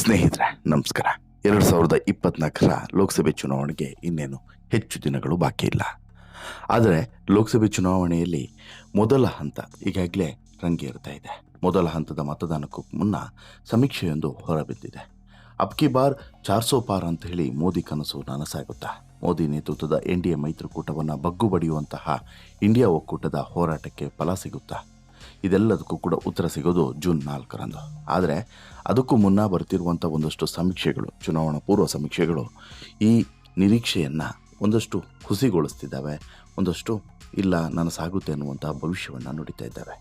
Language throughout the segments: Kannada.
ಸ್ನೇಹಿತರೆ, ನಮಸ್ಕಾರ. ಎರಡು ಸಾವಿರದ ಇಪ್ಪತ್ನಾಲ್ಕರ ಲೋಕಸಭೆ ಚುನಾವಣೆಗೆ ಇನ್ನೇನು ಹೆಚ್ಚು ದಿನಗಳು ಬಾಕಿ ಇಲ್ಲ. ಆದರೆ ಲೋಕಸಭೆ ಚುನಾವಣೆಯಲ್ಲಿ ಮೊದಲ ಹಂತ ಈಗಾಗಲೇ ರಂಗೇರ್ತಾ ಇದೆ. ಮೊದಲ ಹಂತದ ಮತದಾನಕ್ಕೂ ಮುನ್ನ ಸಮೀಕ್ಷೆಯೊಂದು ಹೊರಬಿದ್ದಿದೆ. ಅಬ್ಕಿ ಬಾರ್ ಚಾರ್ ಸೋ ಪಾರ್ ಅಂತ ಹೇಳಿ ಮೋದಿ ಕನಸು ನನಸಾಗುತ್ತಾ? ಮೋದಿ ನೇತೃತ್ವದ ಎನ್ ಡಿ ಎ ಮೈತ್ರಿಕೂಟವನ್ನು ಬಗ್ಗು ಬಡಿಯುವಂತಹ ಇಂಡಿಯಾ ಒಕ್ಕೂಟದ ಹೋರಾಟಕ್ಕೆ ಫಲ ಸಿಗುತ್ತಾ? ಇದೆಲ್ಲದಕ್ಕೂ ಕೂಡ ಉತ್ತರ ಸಿಗೋದು ಜೂನ್ ನಾಲ್ಕರಂದು. ಆದರೆ ಅದಕ್ಕೂ ಮುನ್ನ ಬರ್ತಿರುವಂಥ ಒಂದಷ್ಟು ಸಮೀಕ್ಷೆಗಳು, ಚುನಾವಣಾ ಪೂರ್ವ ಸಮೀಕ್ಷೆಗಳು ಈ ನಿರೀಕ್ಷೆಯನ್ನು ಒಂದಷ್ಟು ಹುಸಿಗೊಳಿಸ್ತಿದ್ದಾವೆ, ಒಂದಷ್ಟು ಇಲ್ಲ ನಾನು ಸಾಗುತ್ತೆ ಅನ್ನುವಂಥ ಭವಿಷ್ಯವನ್ನು ನುಡಿತಾ ಇದ್ದಾವೆ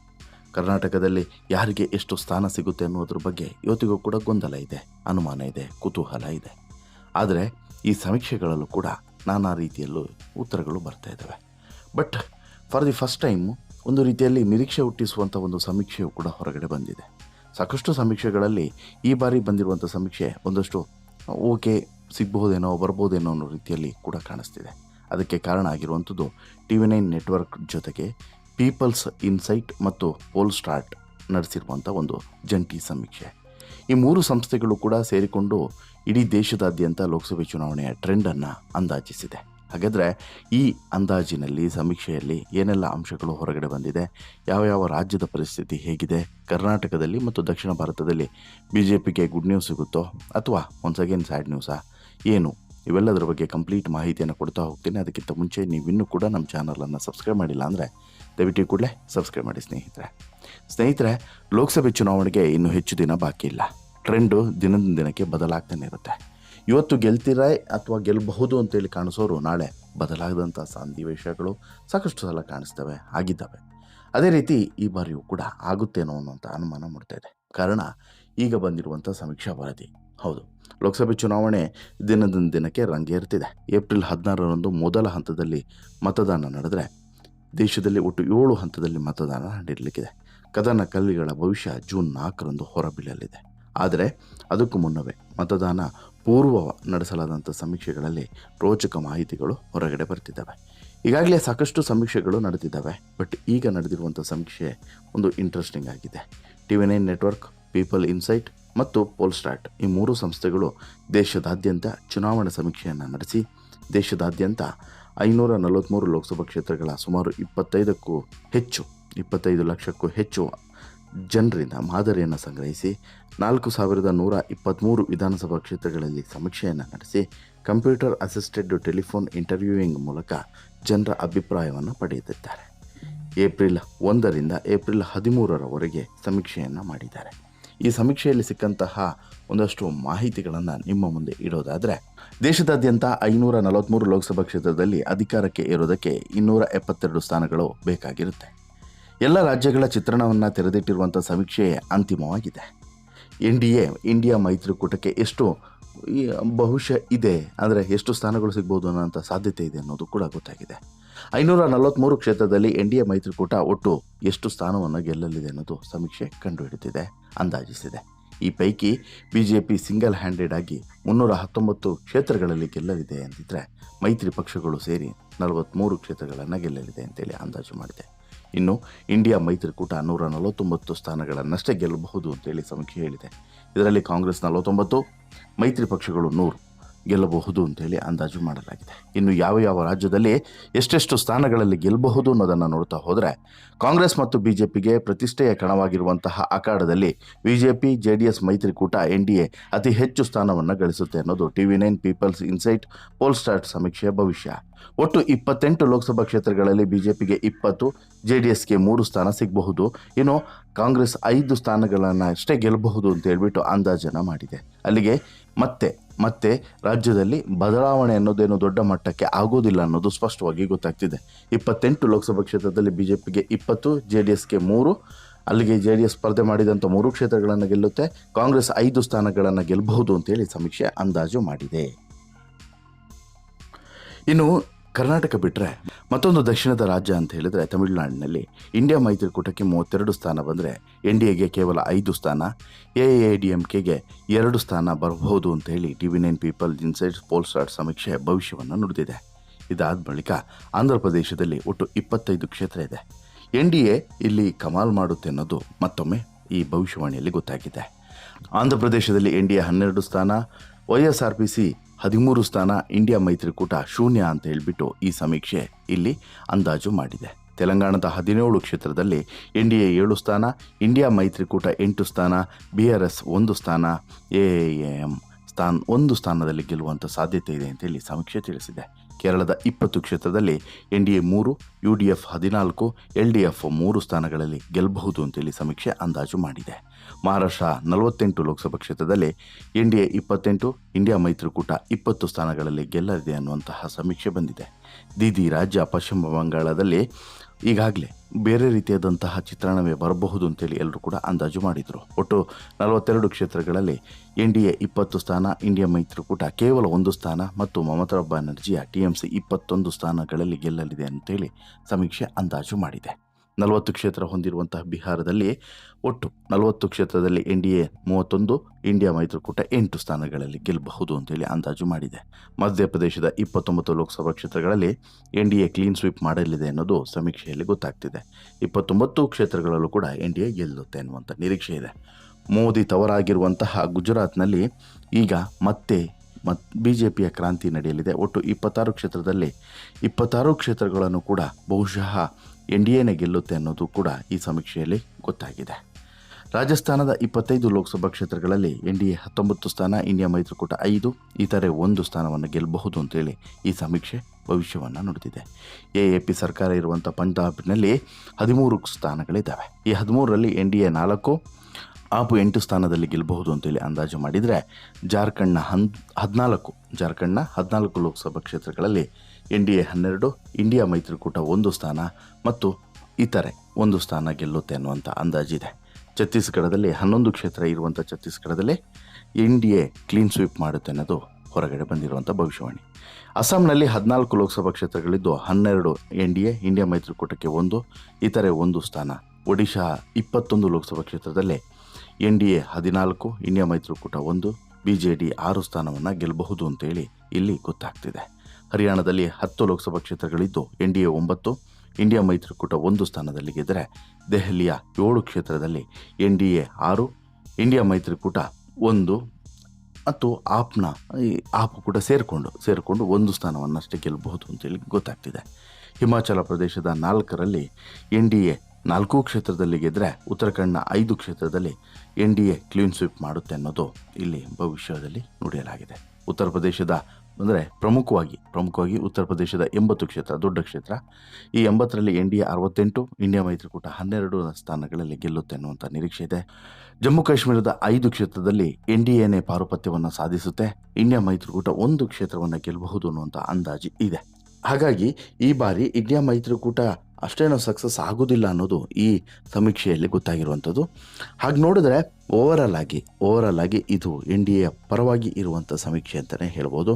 ಕರ್ನಾಟಕದಲ್ಲಿ ಯಾರಿಗೆ ಎಷ್ಟು ಸ್ಥಾನ ಸಿಗುತ್ತೆ ಅನ್ನೋದ್ರ ಬಗ್ಗೆ ಇವತ್ತಿಗೂ ಕೂಡ ಗೊಂದಲ ಇದೆ, ಅನುಮಾನ ಇದೆ, ಕುತೂಹಲ ಇದೆ. ಆದರೆ ಈ ಸಮೀಕ್ಷೆಗಳಲ್ಲೂ ಕೂಡ ನಾನಾ ರೀತಿಯಲ್ಲೂ ಉತ್ತರಗಳು ಬರ್ತಾ ಇದ್ದಾವೆ. But for the first time ಒಂದು ರೀತಿಯಲ್ಲಿ ನಿರೀಕ್ಷೆ ಹುಟ್ಟಿಸುವಂಥ ಒಂದು ಸಮೀಕ್ಷೆಯು ಕೂಡ ಹೊರಗಡೆ ಬಂದಿದೆ. ಸಾಕಷ್ಟು ಸಮೀಕ್ಷೆಗಳಲ್ಲಿ ಈ ಬಾರಿ ಬಂದಿರುವಂಥ ಸಮೀಕ್ಷೆ ಒಂದಷ್ಟು ಓಕೆ ಸಿಗ್ಬಹುದೇನೋ ಬರ್ಬೋದೇನೋ ಅನ್ನೋ ರೀತಿಯಲ್ಲಿ ಕೂಡ ಕಾಣಿಸ್ತಿದೆ. ಅದಕ್ಕೆ ಕಾರಣ ಆಗಿರುವಂಥದ್ದು ಟಿ ವಿ ನೈನ್ ನೆಟ್ವರ್ಕ್ ಜೊತೆಗೆ ಪೀಪಲ್ಸ್ ಇನ್ಸೈಟ್ ಮತ್ತು ಪೋಲ್ ಸ್ಟಾರ್ಟ್ ನಡೆಸಿರುವಂಥ ಒಂದು ಜಂಟಿ ಸಮೀಕ್ಷೆ. ಈ ಮೂರು ಸಂಸ್ಥೆಗಳು ಕೂಡ ಸೇರಿಕೊಂಡು ಇಡೀ ದೇಶದಾದ್ಯಂತ ಲೋಕಸಭೆ ಚುನಾವಣೆಯ ಟ್ರೆಂಡನ್ನು ಅಂದಾಜಿಸಿದೆ. ಹಾಗಾದರೆ ಈ ಅಂದಾಜಿನಲ್ಲಿ, ಸಮೀಕ್ಷೆಯಲ್ಲಿ ಏನೆಲ್ಲ ಅಂಶಗಳು ಹೊರಗಡೆ ಬಂದಿದೆ, ಯಾವ ಯಾವ ರಾಜ್ಯದ ಪರಿಸ್ಥಿತಿ ಹೇಗಿದೆ, ಕರ್ನಾಟಕದಲ್ಲಿ ಮತ್ತು ದಕ್ಷಿಣ ಭಾರತದಲ್ಲಿ ಬಿ ಜೆ ಪಿಗೆ ಗುಡ್ ನ್ಯೂಸ್ ಸಿಗುತ್ತೋ ಅಥವಾ ಒನ್ಸ್ ಅಗೇನ್ ಸ್ಯಾಡ್ ನ್ಯೂಸಾ ಏನು ಇವೆಲ್ಲದರ ಬಗ್ಗೆ ಕಂಪ್ಲೀಟ್ ಮಾಹಿತಿಯನ್ನು ಕೊಡ್ತಾ ಹೋಗ್ತೀನಿ. ಅದಕ್ಕಿಂತ ಮುಂಚೆ ನೀವಿನ್ನೂ ಕೂಡ ನಮ್ಮ ಚಾನಲನ್ನು ಸಬ್ಸ್ಕ್ರೈಬ್ ಮಾಡಿಲ್ಲ ಅಂದರೆ ದಯವಿಟ್ಟು ಕೂಡಲೇ ಸಬ್ಸ್ಕ್ರೈಬ್ ಮಾಡಿ ಸ್ನೇಹಿತರೆ. ಸ್ನೇಹಿತರೆ, ಲೋಕಸಭೆ ಚುನಾವಣೆಗೆ ಇನ್ನೂ ಹೆಚ್ಚು ದಿನ ಬಾಕಿ ಇಲ್ಲ. ಟ್ರೆಂಡು ದಿನದಿಂದ ದಿನಕ್ಕೆ ಬದಲಾಗ್ತಾನೆ ಇರುತ್ತೆ. ಇವತ್ತು ಗೆಲ್ತೀರಾ ಅಥವಾ ಗೆಲ್ಲಬಹುದು ಅಂತೇಳಿ ಕಾಣಿಸೋರು ನಾಳೆ ಬದಲಾಗದಂಥ ಸನ್ನಿವೇಶಗಳು ಸಾಕಷ್ಟು ಸಲ ಕಾಣಿಸ್ತವೆ, ಆಗಿದ್ದಾವೆ. ಅದೇ ರೀತಿ ಈ ಬಾರಿಯೂ ಕೂಡ ಆಗುತ್ತೇನೋ ಅನ್ನೋಂಥ ಅನುಮಾನ ಮೂಡ್ತಾ ಇದೆ. ಕಾರಣ ಈಗ ಬಂದಿರುವಂಥ ಸಮೀಕ್ಷಾ ವರದಿ. ಹೌದು, ಲೋಕಸಭೆ ಚುನಾವಣೆ ದಿನದಿಂದ ದಿನಕ್ಕೆ ರಂಗೇರ್ತಿದೆ. ಏಪ್ರಿಲ್ ಹದಿನಾರರಂದು ಮೊದಲ ಹಂತದಲ್ಲಿ ಮತದಾನ ನಡೆದರೆ ದೇಶದಲ್ಲಿ ಒಟ್ಟು ಏಳು ಹಂತದಲ್ಲಿ ಮತದಾನ ನಡೆಯಲಿಕ್ಕಿದೆ. ಕದನ ಕಲ್ಲಿಗಳ ಭವಿಷ್ಯ ಜೂನ್ ನಾಲ್ಕರಂದು ಹೊರಬೀಳಲಿದೆ. ಆದರೆ ಅದಕ್ಕೂ ಮುನ್ನವೇ ಮತದಾನ ಪೂರ್ವ ನಡೆಸಲಾದಂಥ ಸಮೀಕ್ಷೆಗಳಲ್ಲಿ ರೋಚಕ ಮಾಹಿತಿಗಳು ಹೊರಗಡೆ ಬರ್ತಿದ್ದಾವೆ. ಈಗಾಗಲೇ ಸಾಕಷ್ಟು ಸಮೀಕ್ಷೆಗಳು ನಡೆದಿದ್ದಾವೆ, ಬಟ್ ಈಗ ನಡೆದಿರುವಂಥ ಸಮೀಕ್ಷೆ ಒಂದು ಇಂಟ್ರೆಸ್ಟಿಂಗ್ ಆಗಿದೆ. T V nine network, people insight ಮತ್ತು ಪೋಲ್ಸ್ಟಾಟ್ ಈ ಮೂರು ಸಂಸ್ಥೆಗಳು ದೇಶದಾದ್ಯಂತ ಚುನಾವಣಾ ಸಮೀಕ್ಷೆಯನ್ನು ನಡೆಸಿ, ದೇಶದಾದ್ಯಂತ ಐನೂರ ನಲವತ್ತ್ಮೂರು ಲೋಕಸಭಾ ಕ್ಷೇತ್ರಗಳ ಸುಮಾರು ಇಪ್ಪತ್ತೈದಕ್ಕೂ ಹೆಚ್ಚು, ಇಪ್ಪತ್ತೈದು ಲಕ್ಷಕ್ಕೂ ಹೆಚ್ಚು ಜನರಿಂದ ಮಾದರಿಯನ್ನು ಸಂಗ್ರಹಿಸಿ ನಾಲ್ಕು ಸಾವಿರದ ನೂರ ಇಪ್ಪತ್ತ್ಮೂರು ವಿಧಾನಸಭಾ ಕ್ಷೇತ್ರಗಳಲ್ಲಿ ಸಮೀಕ್ಷೆಯನ್ನು ನಡೆಸಿ ಕಂಪ್ಯೂಟರ್ ಅಸಿಸ್ಟೆಡ್ ಟೆಲಿಫೋನ್ ಇಂಟರ್ವ್ಯೂಯಿಂಗ್ ಮೂಲಕ ಜನರ ಅಭಿಪ್ರಾಯವನ್ನು ಪಡೆಯುತ್ತಿದ್ದಾರೆ. ಏಪ್ರಿಲ್ ಒಂದರಿಂದ ಏಪ್ರಿಲ್ ಹದಿಮೂರರವರೆಗೆ ಸಮೀಕ್ಷೆಯನ್ನು ಮಾಡಿದ್ದಾರೆ. ಈ ಸಮೀಕ್ಷೆಯಲ್ಲಿ ಸಿಕ್ಕಂತಹ ಒಂದಷ್ಟು ಮಾಹಿತಿಗಳನ್ನು ನಿಮ್ಮ ಮುಂದೆ ಇಡೋದಾದರೆ, ದೇಶದಾದ್ಯಂತ ಐನೂರ ನಲವತ್ತ್ಮೂರು ಲೋಕಸಭಾ ಕ್ಷೇತ್ರದಲ್ಲಿ ಅಧಿಕಾರಕ್ಕೆ ಏರೋದಕ್ಕೆ ಇನ್ನೂರ ಎಪ್ಪತ್ತೆರಡು ಸ್ಥಾನಗಳು ಬೇಕಾಗಿರುತ್ತೆ. ಎಲ್ಲ ರಾಜ್ಯಗಳ ಚಿತ್ರಣವನ್ನು ತೆರೆದಿಟ್ಟಿರುವಂಥ ಸಮೀಕ್ಷೆ ಅಂತಿಮವಾಗಿದೆ. ಎನ್ ಡಿ ಎ, ಇಂಡಿಯಾ ಮೈತ್ರಿಕೂಟಕ್ಕೆ ಎಷ್ಟು ಬಹುಶಃ ಇದೆ, ಅಂದರೆ ಎಷ್ಟು ಸ್ಥಾನಗಳು ಸಿಗ್ಬೋದು ಅನ್ನೋಂಥ ಸಾಧ್ಯತೆ ಇದೆ ಅನ್ನೋದು ಕೂಡ ಗೊತ್ತಾಗಿದೆ. ಐನೂರ ನಲವತ್ತ್ಮೂರು ಕ್ಷೇತ್ರದಲ್ಲಿ ಎನ್ ಡಿ ಎ ಮೈತ್ರಿಕೂಟ ಒಟ್ಟು ಎಷ್ಟು ಸ್ಥಾನವನ್ನು ಗೆಲ್ಲಲಿದೆ ಅನ್ನೋದು ಸಮೀಕ್ಷೆ ಕಂಡುಹಿಡಿದಿದೆ, ಅಂದಾಜಿಸಿದೆ. ಈ ಪೈಕಿ B J P single handed ಆಗಿ ಮುನ್ನೂರ ಹತ್ತೊಂಬತ್ತು ಕ್ಷೇತ್ರಗಳಲ್ಲಿ ಗೆಲ್ಲಲಿದೆ ಅಂತಿದ್ರೆ ಮೈತ್ರಿ ಪಕ್ಷಗಳು ಸೇರಿ ನಲವತ್ತ್ಮೂರು ಕ್ಷೇತ್ರಗಳನ್ನು ಗೆಲ್ಲಲಿದೆ ಅಂತೇಳಿ ಅಂದಾಜು ಮಾಡಿದೆ. ಇನ್ನು ಇಂಡಿಯಾ ಮೈತ್ರಿಕೂಟ ನೂರ ನಲವತ್ತೊಂಬತ್ತು ಸ್ಥಾನಗಳನ್ನಷ್ಟೇ ಗೆಲ್ಲಬಹುದು ಅಂತೇಳಿ ಸಮೀಕ್ಷೆ ಹೇಳಿದೆ. ಇದರಲ್ಲಿ ಕಾಂಗ್ರೆಸ್ ನಲವತ್ತೊಂಬತ್ತು, ಮೈತ್ರಿ ಪಕ್ಷಗಳು ನೂರು. ಗೆಲ್ಲಬಹುದು ಅಂತೇಳಿ ಅಂದಾಜು ಮಾಡಲಾಗಿದೆ. ಇನ್ನು ಯಾವ ಯಾವ ರಾಜ್ಯದಲ್ಲಿ ಎಷ್ಟೆಷ್ಟು ಸ್ಥಾನಗಳಲ್ಲಿ ಗೆಲ್ಲಬಹುದು ಅನ್ನೋದನ್ನು ನೋಡ್ತಾ ಹೋದರೆ, ಕಾಂಗ್ರೆಸ್ ಮತ್ತು ಬಿ ಜೆ ಪಿಗೆ ಪ್ರತಿಷ್ಠೆಯ ಕಣವಾಗಿರುವಂತಹ ಅಖಾಡದಲ್ಲಿ ಬಿ ಜೆ ಡಿ ಎಸ್ ಮೈತ್ರಿಕೂಟ ಎನ್ ಡಿ ಎ ಅತಿ ಹೆಚ್ಚು ಸ್ಥಾನವನ್ನು ಗಳಿಸುತ್ತೆ ಅನ್ನೋದು T V nine people's insight Polstrat ಸಮೀಕ್ಷೆಯ ಭವಿಷ್ಯ. ಒಟ್ಟು ಇಪ್ಪತ್ತೆಂಟು ಲೋಕಸಭಾ ಕ್ಷೇತ್ರಗಳಲ್ಲಿ ಬಿಜೆಪಿಗೆ ಇಪ್ಪತ್ತು ಜೆ ಡಿ ಎಸ್ಗೆ ಮೂರು ಸ್ಥಾನ ಸಿಗಬಹುದು. ಇನ್ನು ಕಾಂಗ್ರೆಸ್ ಐದು ಸ್ಥಾನಗಳನ್ನು ಅಷ್ಟೇ ಗೆಲ್ಲಬಹುದು ಅಂತ ಹೇಳಿಬಿಟ್ಟು ಅಂದಾಜನ್ನು ಮಾಡಿದೆ. ಅಲ್ಲಿಗೆ ಮತ್ತೆ ಮತ್ತೆ ರಾಜ್ಯದಲ್ಲಿ ಬದಲಾವಣೆ ಅನ್ನೋದೇನು ದೊಡ್ಡ ಮಟ್ಟಕ್ಕೆ ಆಗೋದಿಲ್ಲ ಅನ್ನೋದು ಸ್ಪಷ್ಟವಾಗಿ ಗೊತ್ತಾಗ್ತಿದೆ. ಇಪ್ಪತ್ತೆಂಟು ಲೋಕಸಭಾ ಕ್ಷೇತ್ರದಲ್ಲಿ ಬಿ ಜೆ ಪಿಗೆ ಇಪ್ಪತ್ತು ಜೆ ಡಿ ಎಸ್ಗೆ ಮೂರು, ಅಲ್ಲಿಗೆ ಜೆ ಡಿ ಎಸ್ ಸ್ಪರ್ಧೆ ಮಾಡಿದಂಥ ಮೂರು ಕ್ಷೇತ್ರಗಳನ್ನು ಗೆಲ್ಲುತ್ತೆ. ಕಾಂಗ್ರೆಸ್ ಐದು ಸ್ಥಾನಗಳನ್ನು ಗೆಲ್ಲಬಹುದು ಅಂತೇಳಿ ಸಮೀಕ್ಷೆ ಅಂದಾಜು ಮಾಡಿದೆ. ಇನ್ನು ಕರ್ನಾಟಕ ಬಿಟ್ಟರೆ ಮತ್ತೊಂದು ದಕ್ಷಿಣದ ರಾಜ್ಯ ಅಂತ ಹೇಳಿದ್ರೆ ತಮಿಳುನಾಡಿನಲ್ಲಿ ಇಂಡಿಯಾ ಮೈತ್ರಿಕೂಟಕ್ಕೆ ಮೂವತ್ತೆರಡು ಸ್ಥಾನ ಬಂದರೆ ಎನ್ ಡಿ ಎಗೆ ಕೇವಲ ಐದು ಸ್ಥಾನ, ಎ ಎ ಡಿ ಎಂ ಕೆಗೆ ಎರಡು ಸ್ಥಾನ ಬರಬಹುದು ಅಂತ ಹೇಳಿ T V nine people insight Polstrat ಸಮೀಕ್ಷೆ ಭವಿಷ್ಯವನ್ನು ನುಡಿದಿದೆ. ಇದಾದ ಬಳಿಕ ಆಂಧ್ರ ಪ್ರದೇಶದಲ್ಲಿ ಒಟ್ಟು ಇಪ್ಪತ್ತೈದು ಕ್ಷೇತ್ರ ಇದೆ. ಎನ್ ಡಿ ಎ ಇಲ್ಲಿ ಕಮಾಲ್ ಮಾಡುತ್ತೆ ಅನ್ನೋದು ಮತ್ತೊಮ್ಮೆ ಈ ಭವಿಷ್ಯವಾಣಿಯಲ್ಲಿ ಗೊತ್ತಾಗಿದೆ. ಆಂಧ್ರ ಪ್ರದೇಶದಲ್ಲಿ ಎನ್ ಡಿ ಎ ಹನ್ನೆರಡು ಸ್ಥಾನ, ವೈ ಪಿ ಸಿ ಹದಿಮೂರು ಸ್ಥಾನ ಇಂಡಿಯಾ ಮೈತ್ರಿಕೂಟ ಶೂನ್ಯ ಅಂತ ಹೇಳಿಬಿಟ್ಟು ಈ ಸಮೀಕ್ಷೆ ಇಲ್ಲಿ ಅಂದಾಜು ಮಾಡಿದೆ. ತೆಲಂಗಾಣದ ಹದಿನೇಳು ಕ್ಷೇತ್ರದಲ್ಲಿ ಎನ್ ಡಿ ಎ ಏಳು ಸ್ಥಾನ, ಇಂಡಿಯಾ ಮೈತ್ರಿಕೂಟ ಎಂಟು ಸ್ಥಾನ, ಬಿ ಆರ್ ಎಸ್ ಒಂದು ಸ್ಥಾನ, ಎ ಎಂ ಸ್ಥಾನ ಒಂದು ಸ್ಥಾನದಲ್ಲಿ ಗೆಲ್ಲುವಂಥ ಸಾಧ್ಯತೆ ಇದೆ ಅಂತೇಳಿ ಸಮೀಕ್ಷೆ ತಿಳಿಸಿದೆ. ಕೇರಳದ ಇಪ್ಪತ್ತು ಕ್ಷೇತ್ರದಲ್ಲಿ ಎನ್ ಡಿ ಎ ಮೂರು, ಯು ಡಿ ಎಫ್ ಹದಿನಾಲ್ಕು, ಎಲ್ ಡಿ ಎಫ್ ಮೂರು ಸ್ಥಾನಗಳಲ್ಲಿ ಗೆಲ್ಲಬಹುದು ಅಂತೇಳಿ ಸಮೀಕ್ಷೆ ಅಂದಾಜು ಮಾಡಿದೆ. ಮಹಾರಾಷ್ಟ್ರ ನಲವತ್ತೆಂಟು ಲೋಕಸಭಾ ಕ್ಷೇತ್ರದಲ್ಲಿ ಎನ್ ಡಿ ಎ ಇಪ್ಪತ್ತೆಂಟು, ಇಂಡಿಯಾ ಮೈತ್ರಿಕೂಟ ಇಪ್ಪತ್ತು ಸ್ಥಾನಗಳಲ್ಲಿ ಗೆಲ್ಲಲಿದೆ ಅನ್ನುವಂತಹ ಸಮೀಕ್ಷೆ ಬಂದಿದೆ. ದೀದಿ ರಾಜ್ಯ ಪಶ್ಚಿಮ ಬಂಗಾಳದಲ್ಲಿ ಈಗಾಗಲೇ ಬೇರೆ ರೀತಿಯಾದಂತಹ ಚಿತ್ರಣವೇ ಬರಬಹುದು ಅಂತೇಳಿ ಎಲ್ಲರೂ ಕೂಡ ಅಂದಾಜು ಮಾಡಿದರು. ಒಟ್ಟು ನಲವತ್ತೆರಡು ಕ್ಷೇತ್ರಗಳಲ್ಲಿ ಎನ್ ಡಿ ಎ ಇಪ್ಪತ್ತು ಸ್ಥಾನ, ಇಂಡಿಯಾ ಮೈತ್ರಿಕೂಟ ಕೇವಲ ಒಂದು ಸ್ಥಾನ ಮತ್ತು ಮಮತಾ ಬ್ಯಾನರ್ಜಿಯ ಟಿ ಎಂ ಸಿ ಇಪ್ಪತ್ತೊಂದು ಸ್ಥಾನಗಳಲ್ಲಿ ಗೆಲ್ಲಲಿದೆ ಅಂತೇಳಿ ಸಮೀಕ್ಷೆ ಅಂದಾಜು ಮಾಡಿದೆ. ನಲವತ್ತು ಕ್ಷೇತ್ರ ಹೊಂದಿರುವಂತಹ ಬಿಹಾರದಲ್ಲಿ ಒಟ್ಟು ನಲವತ್ತು ಕ್ಷೇತ್ರದಲ್ಲಿ ಎನ್ ಡಿ ಎ ಮೂವತ್ತೊಂದು, ಇಂಡಿಯಾ ಮೈತ್ರಿಕೂಟ ಎಂಟು ಸ್ಥಾನಗಳಲ್ಲಿ ಗೆಲ್ಲಬಹುದು ಅಂತೇಳಿ ಅಂದಾಜು ಮಾಡಿದೆ. ಮಧ್ಯಪ್ರದೇಶದ ಇಪ್ಪತ್ತೊಂಬತ್ತು ಲೋಕಸಭಾ ಕ್ಷೇತ್ರಗಳಲ್ಲಿ N D A clean sweep ಮಾಡಲಿದೆ ಅನ್ನೋದು ಸಮೀಕ್ಷೆಯಲ್ಲಿ ಗೊತ್ತಾಗ್ತಿದೆ. ಇಪ್ಪತ್ತೊಂಬತ್ತು ಕ್ಷೇತ್ರಗಳಲ್ಲೂ ಕೂಡ ಎನ್ ಡಿ ಎ ಗೆಲ್ಲುತ್ತೆ ಅನ್ನುವಂಥ ನಿರೀಕ್ಷೆ ಇದೆ. ಮೋದಿ ತವರಾಗಿರುವಂತಹ ಗುಜರಾತ್ನಲ್ಲಿ ಈಗ ಮತ್ತೆ ಮತ್ ಬಿ ಜೆ ಪಿಯ ಕ್ರಾಂತಿ ನಡೆಯಲಿದೆ. ಒಟ್ಟು ಇಪ್ಪತ್ತಾರು ಕ್ಷೇತ್ರದಲ್ಲಿ ಇಪ್ಪತ್ತಾರು ಕ್ಷೇತ್ರಗಳನ್ನು ಕೂಡ ಬಹುಶಃ ಎನ್ ಡಿ ಎನೇ ಗೆಲ್ಲುತ್ತೆ ಅನ್ನೋದು ಕೂಡ ಈ ಸಮೀಕ್ಷೆಯಲ್ಲಿ ಗೊತ್ತಾಗಿದೆ. ರಾಜಸ್ಥಾನದ ಇಪ್ಪತ್ತೈದು ಲೋಕಸಭಾ ಕ್ಷೇತ್ರಗಳಲ್ಲಿ ಎನ್ ಡಿ ಎ ಹತ್ತೊಂಬತ್ತು ಸ್ಥಾನ, ಇಂಡಿಯಾ ಮೈತ್ರಿಕೂಟ ಐದು, ಇತರೆ ಒಂದು ಸ್ಥಾನವನ್ನು ಗೆಲ್ಲಬಹುದು ಅಂತೇಳಿ ಈ ಸಮೀಕ್ಷೆ ಭವಿಷ್ಯವನ್ನು ನುಡಿದಿದೆ. ಎ ಎ ಪಿ ಸರ್ಕಾರ ಇರುವಂಥ ಪಂಜಾಬ್ನಲ್ಲಿ ಹದಿಮೂರು ಸ್ಥಾನಗಳಿದ್ದಾವೆ. ಈ ಹದಿಮೂರರಲ್ಲಿ ಎನ್ ಡಿ ಎ ನಾಲ್ಕು ಆಪು ಎಂಟು ಸ್ಥಾನದಲ್ಲಿ ಗೆಲ್ಲಬಹುದು ಅಂತೇಳಿ ಅಂದಾಜು ಮಾಡಿದರೆ ಜಾರ್ಖಂಡ್ನ ಹನ್, ಹದಿನಾಲ್ಕು, ಜಾರ್ಖಂಡ್ನ ಹದಿನಾಲ್ಕು ಲೋಕಸಭಾ ಕ್ಷೇತ್ರಗಳಲ್ಲಿ ಎನ್ ಡಿ ಎ ಹನ್ನೆರಡು, ಇಂಡಿಯಾ ಮೈತ್ರಿಕೂಟ ಒಂದು ಸ್ಥಾನ ಮತ್ತು ಇತರೆ ಒಂದು ಸ್ಥಾನ ಗೆಲ್ಲುತ್ತೆ ಅನ್ನುವಂಥ ಅಂದಾಜಿದೆ ಛತ್ತೀಸ್ಗಢದಲ್ಲಿ ಹನ್ನೊಂದು ಕ್ಷೇತ್ರ ಇರುವಂಥ ಛತ್ತೀಸ್ಗಢದಲ್ಲಿ N D A clean sweep ಮಾಡುತ್ತೆ ಅನ್ನೋದು ಹೊರಗಡೆ ಬಂದಿರುವಂಥ ಭವಿಷ್ಯವಾಣಿ. ಅಸ್ಸಾಂನಲ್ಲಿ ಹದಿನಾಲ್ಕು ಲೋಕಸಭಾ ಕ್ಷೇತ್ರಗಳಿದ್ದು ಹನ್ನೆರಡು, ಎನ್ ಡಿ ಎ, ಇಂಡಿಯಾ ಮೈತ್ರಿಕೂಟಕ್ಕೆ ಒಂದು, ಇತರೆ ಒಂದು ಸ್ಥಾನ. ಒಡಿಶಾ ಇಪ್ಪತ್ತೊಂದು ಲೋಕಸಭಾ ಕ್ಷೇತ್ರದಲ್ಲಿ ಎನ್ ಡಿ ಎ ಹದಿನಾಲ್ಕು, ಇಂಡಿಯಾ ಮೈತ್ರಿಕೂಟ ಒಂದು, ಬಿಜೆಡಿ ಆರು ಸ್ಥಾನವನ್ನು ಗೆಲ್ಲಬಹುದು ಅಂತೇಳಿ ಇಲ್ಲಿ ಗೊತ್ತಾಗ್ತಿದೆ. ಹರಿಯಾಣದಲ್ಲಿ ಹತ್ತು ಲೋಕಸಭಾ ಕ್ಷೇತ್ರಗಳಿದ್ದು ಎನ್ ಡಿ ಎ ಒಂಬತ್ತು, ಇಂಡಿಯಾ ಮೈತ್ರಿಕೂಟ ಒಂದು ಸ್ಥಾನದಲ್ಲಿ ಗೆದ್ದರೆ ದೆಹಲಿಯ ಏಳು ಕ್ಷೇತ್ರದಲ್ಲಿ ಎನ್ ಡಿ ಎ ಆರು, ಇಂಡಿಯಾ ಮೈತ್ರಿಕೂಟ ಒಂದು ಮತ್ತು ಆಪ್ನ ಈ ಆಪ್ ಕೂಡ ಸೇರಿಕೊಂಡು ಸೇರಿಕೊಂಡು ಒಂದು ಸ್ಥಾನವನ್ನಷ್ಟೇ ಗೆಲ್ಲಬಹುದು ಅಂತೇಳಿ ಗೊತ್ತಾಗ್ತಿದೆ. ಹಿಮಾಚಲ ಪ್ರದೇಶದ ನಾಲ್ಕರಲ್ಲಿ ಎನ್ ಡಿ ಎ ನಾಲ್ಕು ಕ್ಷೇತ್ರದಲ್ಲಿ ಗೆದ್ದರೆ ಉತ್ತರಾಖಂಡ್ನ ಐದು ಕ್ಷೇತ್ರದಲ್ಲಿ N D A clean sweep ಮಾಡುತ್ತೆ ಅನ್ನೋದು ಇಲ್ಲಿ ಭವಿಷ್ಯದಲ್ಲಿ ನುಡಿಯಲಾಗಿದೆ. ಉತ್ತರ ಪ್ರದೇಶದ ಅಂದರೆ ಪ್ರಮುಖವಾಗಿ ಪ್ರಮುಖವಾಗಿ ಉತ್ತರ ಪ್ರದೇಶದ ಎಂಬತ್ತು ಕ್ಷೇತ್ರ, ದೊಡ್ಡ ಕ್ಷೇತ್ರ. ಈ ಎಂಬತ್ತರಲ್ಲಿ ಎನ್ ಡಿ ಎ ಅರವತ್ತೆಂಟು, ಇಂಡಿಯಾ ಮೈತ್ರಿಕೂಟ ಹನ್ನೆರಡು ಸ್ಥಾನಗಳಲ್ಲಿ ಗೆಲ್ಲುತ್ತೆ ಅನ್ನುವಂಥ ನಿರೀಕ್ಷೆ ಇದೆ. ಜಮ್ಮು ಕಾಶ್ಮೀರದ ಐದು ಕ್ಷೇತ್ರದಲ್ಲಿ ಎನ್ ಡಿ ಎನೇ ಪಾರುಪತ್ಯವನ್ನು ಸಾಧಿಸುತ್ತೆ. ಇಂಡಿಯಾ ಮೈತ್ರಿಕೂಟ ಒಂದು ಕ್ಷೇತ್ರವನ್ನು ಗೆಲ್ಲಬಹುದು ಅನ್ನುವಂಥ ಅಂದಾಜು ಇದೆ. ಹಾಗಾಗಿ ಈ ಬಾರಿ ಇಂಡಿಯಾ ಮೈತ್ರಿಕೂಟ ಅಷ್ಟೇನೋ ಸಕ್ಸಸ್ ಆಗೋದಿಲ್ಲ ಅನ್ನೋದು ಈ ಸಮೀಕ್ಷೆಯಲ್ಲಿ ಗೊತ್ತಾಗಿರುವಂಥದ್ದು. ಹಾಗೆ ನೋಡಿದ್ರೆ ಓವರಾಲ್ ಆಗಿ ಓವರಾಲ್ ಆಗಿ ಇದು ಎನ್ ಡಿ ಎ ಪರವಾಗಿ ಇರುವಂಥ ಸಮೀಕ್ಷೆ ಅಂತಲೇ ಹೇಳ್ಬೋದು.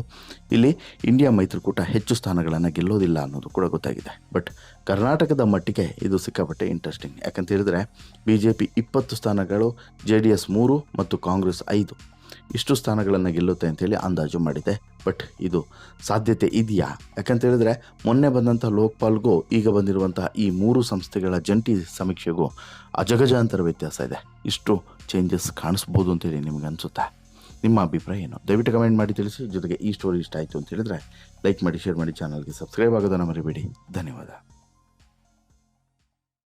ಇಲ್ಲಿ ಇಂಡಿಯಾ ಮೈತ್ರಿಕೂಟ ಹೆಚ್ಚು ಸ್ಥಾನಗಳನ್ನು ಗೆಲ್ಲೋದಿಲ್ಲ ಅನ್ನೋದು ಕೂಡ ಗೊತ್ತಾಗಿದೆ. ಬಟ್ ಕರ್ನಾಟಕದ ಮಟ್ಟಿಗೆ ಇದು ಸಿಕ್ಕಾಪಟ್ಟೆ ಇಂಟ್ರೆಸ್ಟಿಂಗ್ ಯಾಕಂತ ಹೇಳಿದ್ರೆ ಬಿ ಜೆ ಪಿ ಇಪ್ಪತ್ತು ಸ್ಥಾನಗಳು ಜೆ ಡಿ ಎಸ್ ಮೂರು ಮತ್ತು ಕಾಂಗ್ರೆಸ್ ಐದು. ಇಷ್ಟು ಸ್ಥಾನಗಳನ್ನು ಗೆಲ್ಲುತ್ತೆ ಅಂತೇಳಿ ಅಂದಾಜು ಮಾಡಿದೆ. ಬಟ್ ಇದು ಸಾಧ್ಯತೆ ಇದೆಯಾ? ಯಾಕಂತ ಹೇಳಿದ್ರೆ ಮೊನ್ನೆ ಬಂದಂಥ ಲೋಕ್ಪಾಲ್ಗೂ ಈಗ ಬಂದಿರುವಂತಹ ಈ ಮೂರು ಸಂಸ್ಥೆಗಳ ಜಂಟಿ ಸಮೀಕ್ಷೆಗೂ ಅಜಗಜಾಂತರ ವ್ಯತ್ಯಾಸ ಇದೆ. ಇಷ್ಟು ಚೇಂಜಸ್ ಕಾಣಿಸ್ಬೋದು ಅಂತೇಳಿ ನಿಮ್ಗೆ ಅನಿಸುತ್ತೆ? ನಿಮ್ಮ ಅಭಿಪ್ರಾಯ ಏನು? ದಯವಿಟ್ಟು ಕಮೆಂಟ್ ಮಾಡಿ ತಿಳಿಸಿ. ಜೊತೆಗೆ ಈ ಸ್ಟೋರಿ ಇಷ್ಟ ಆಯಿತು ಅಂತ ಹೇಳಿದ್ರೆ ಲೈಕ್ ಮಾಡಿ ಶೇರ್ ಮಾಡಿ ಚಾನಲ್ಗೆ ಸಬ್ಸ್ಕ್ರೈಬ್ ಆಗೋದನ್ನು ಮರಿಬೇಡಿ. ಧನ್ಯವಾದ.